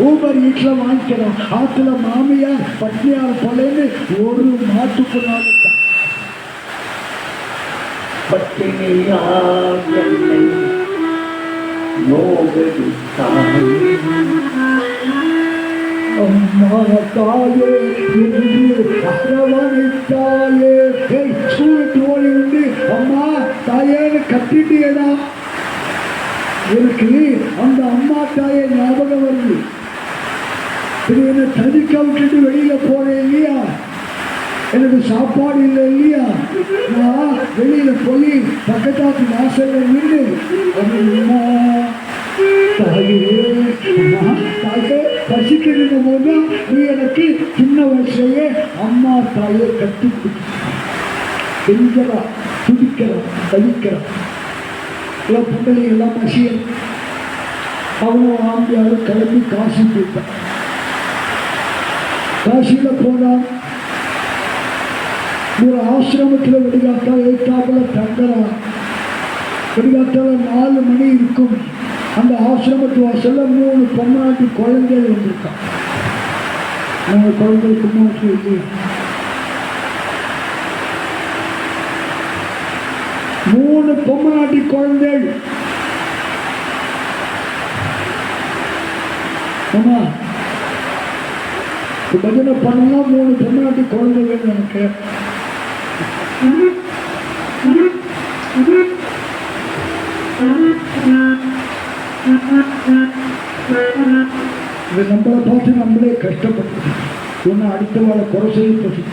Uber ஈட்ல வாங்கிக்கிறோம் ஆத்துல மாமியார் பட்னியார் போலேன்னு ஒரு மாட்டுக்கு நாள் பட்டினியார் என்னை நோகடித்தாய் அம்மா தாயே என்று அரவணைத்தாயே ஓடி வந்து அம்மா தாயேன்னு கத்திட்டியடா எனக்கு அந்த அம்மா தாயை ஞாபகம் வருது. இது என்னை தனிக்க விட்டுட்டு வெளியில போனேன் இல்லையா? எனக்கு சாப்பாடு இல்லை இல்லையா? நான் வெளியில போய் பக்கத்தாத்து வாசல்ல நின்று அம்மா பசிக்கிற போது நீ எனக்கு சின்ன வயசுலயே அம்மா தாயை கட்டி கெஞ்சரா துடிக்கிறா தவிக்கிறா. எல்லாம் பொங்கலை எல்லாம் பசியல் அவனும் ஆம்பியாரும் கிளம்பி காசு போயிட்டான் காசியில போனால் ஒரு ஆசிரமத்தில் வெடிகாட்டா எய்தாப்புல தங்கலாம் வெடிகாட்டால நாலு மணி இருக்கும் அந்த ஆசிரமத்து வாசல்ல மூணு பொம்னாட்டி குழந்தைகள் வந்திருக்கான் நாங்கள் குழந்தைகள் பொம்னாட்டி இல்லையா மூணு பொம்மநாட்டி குழந்தைகள் ஆமாம் பஜனை பண்ணலாம் மூணு பொம்மநாட்டி குழந்தைகள் எனக்கு. இது நம்மளை பார்த்து நம்மளே கஷ்டப்பட்டு ஒன்று அடுத்தவாளை குறை சொல்லி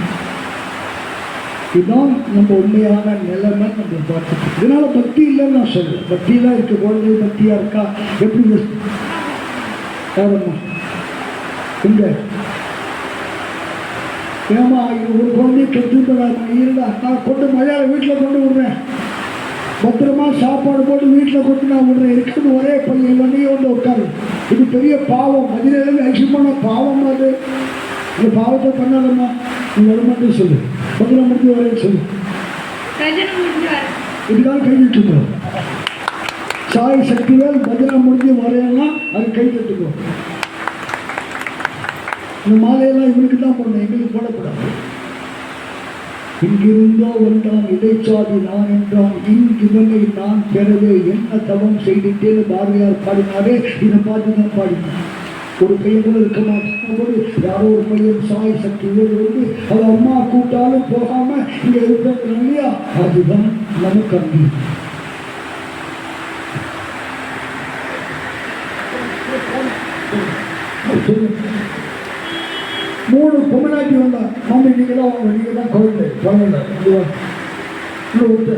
இதுதான் நம்ம உண்மையான நிலைமை நம்ம பார்த்துட்டு. இதனால பக்தி இல்லைன்னு நான் சொல்றேன். பக்தியெல்லாம் இருக்க குழந்தை பக்தியா இருக்கா? எப்படி யோசி- யாரம்மா? எங்க? ஏமா இது ஒரு குழந்தைய கெட்டுப்படாமா இருந்தா நான் கொண்டு மழையால வீட்டில் கொண்டு விடுறேன். பத்திரமா சாப்பாடு போட்டு வீட்டில் கொண்டு நான் விடுறேன். இருக்குது ஒரே பையன் இல்லைன்னே வந்து உட்காரு. இது பெரிய பாவம். மதிரையில் ஐசியமான பாவம் அது? இந்த பாவத்தை பண்ணாதம்மா. நீ வருமானத்தை சொல்லு. பத்திரம் முடிஞ்சு வரேன்னு சொல்லு. இதுதான் கை தட்டுக்கோ சாய் சக்திவேல் பஜனை முடிஞ்சு வரையலாம் அது கை தட்டுக்கோ இந்த மாலையெல்லாம் இவனுக்கு தான் போடணும் எங்களுக்கு போடக்கூடாது இங்கிருந்தோ வந்தான் இடைச்சாதி நான் என்றான் இங்கிவனை நான் பெறவே என்ன தவம் செய்துட்டேன்னு பாரதியார் பாடினாரே இதை பார்த்து தான் பாடினார் ஒரு பையன் கூட இருக்க மாட்டேன் போது யாரோ ஒரு பையன் சாய் சக்தி வேறு வந்து அது அம்மா கூட்டாலும் போகாம இங்க இருக்கிறது இல்லையா அதுதான் நமக்கு அங்கே மூணு பொம்மநாட்டி வந்தா மாமி நீங்க தான் வாங்க நீங்க தான் குழந்தை குழந்தை இங்க